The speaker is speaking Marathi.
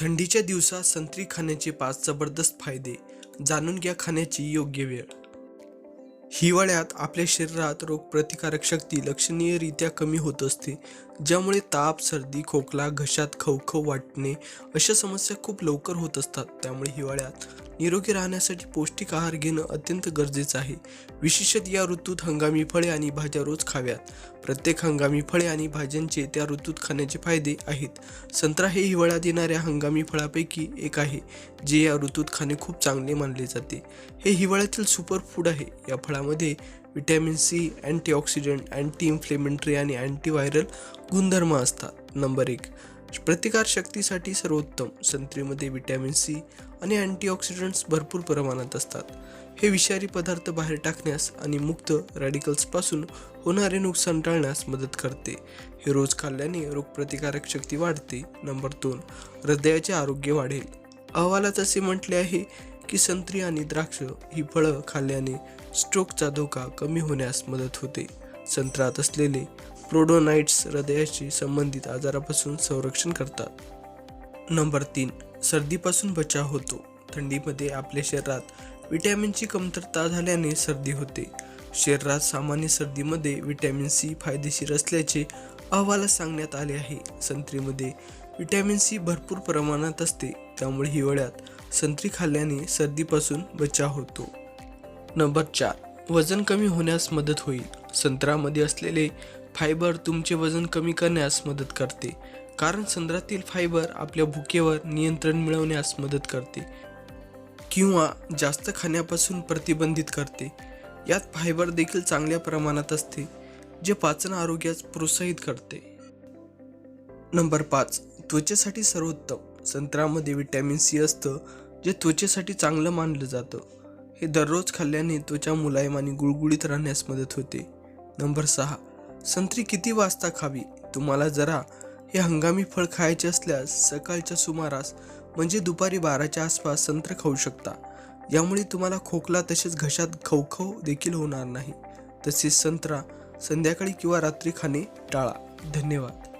थंडीच्या दिवसात संत्री खाण्याचे पाच जबरदस्त फायदे जाणून घ्या खाण्याची योग्य वेळ. हिवाळ्यात आपल्या शरीरात रोगप्रतिकारक शक्ती लक्षणीयरित्या कमी होत असते ज्यामुळे ताप सर्दी खोकला घशात खवखव वाटणे अशा समस्या खूप लवकर होत असतात. त्यामुळे हिवाळ्यात निरोगी राहण्यासाठी पौष्टिक आहार घेणं अत्यंत गरजेचं आहे. विशेषत या ऋतूत हंगामी फळे आणि भाज्या रोज खाव्यात. प्रत्येक हंगामी फळे आणि भाज्यांचे त्या ऋतूत खाण्याचे फायदे आहेत. संत्रा हे हिवाळ्यात येणाऱ्या हंगामी फळापैकी एक आहे जे या ऋतूत खाणे खूप चांगले मानले जाते. हे हिवाळ्यातील सुपर फूड आहे. या फळामध्ये vitamin C antioxidant anti inflammatory आणि अँटीव्हायरल गुणधर्म असतात. नंबर एक प्रतिकार शक्तीसाठी सर्वोत्तम संत्रीमध्ये विटॅमिन सी आणि अँटीऑक्सिडंट्स भरपूर प्रमाणात असतात. हे विषारी पदार्थ बाहेर टाकण्यास आणि मुक्त रॅडिकल्सपासून होणारे नुकसान टाळण्यास मदत करते. हे रोज खाल्ल्याने रोगप्रतिकारक शक्ती वाढते. नंबर दोन हृदयाचे आरोग्य वाढेल. अहवालात असे म्हटले आहे की संत्री आणि द्राक्ष ही फळं खाल्ल्याने स्ट्रोकचा धोका कमी होण्यास मदत होते. संत्रात असलेले प्रोडोनाइट्स हृदयाशी संबंधित आजारापासून संरक्षण करतात. नंबर तीन सर्दीपासून बचाव होतो. थंडीमध्ये आपल्या शरीरात विटॅमिनची कमतरता झाल्याने सर्दी होते. शरीरात सामान्य सर्दीमध्ये विटॅमिन सी फायदेशीर असल्याचे अहवालात सांगण्यात आले आहे. संत्रीमध्ये विटॅमिन सी भरपूर प्रमाणात असते त्यामुळे हिवाळ्यात संत्री खाल्ल्याने सर्दीपासून बचाव होतो. नंबर चार वजन कमी होण्यास मदत होईल. संत्र्यामध्ये असलेले फायबर तुमचे वजन कमी करण्यास मदत करते. कारण संत्र्यातील फायबर आपल्या भुकेवर नियंत्रण मिळवण्यास मदत करते. किंवा जास्त खाण्यापासून प्रतिबंधित करते. यात फायबर देखील चांगल्या प्रमाणात असते जे पाचन आरोग्यास प्रोत्साहित करते. नंबर पाच त्वचेसाठी सर्वोत्तम. संत्र्यामध्ये विटॅमिन सी असतं जे त्वचेसाठी चांगलं मानलं जातं. हे दररोज खाल्ल्याने त्वचा मुलायम आणि गुळगुळीत राहण्यास मदत होते. नंबर सहा संत्री किती वाजता खावी? तुम्हाला जरा हे हंगामी फळ खायचे असल्यास सकाळच्या सुमारास म्हणजे दुपारी बाराच्या आसपास संत्र खाऊ शकता. यामुळे तुम्हाला खोकला तसेच घशात खवखव देखील होणार नाही. तसेच संत्रा संध्याकाळी किंवा रात्री खाणे टाळा. धन्यवाद.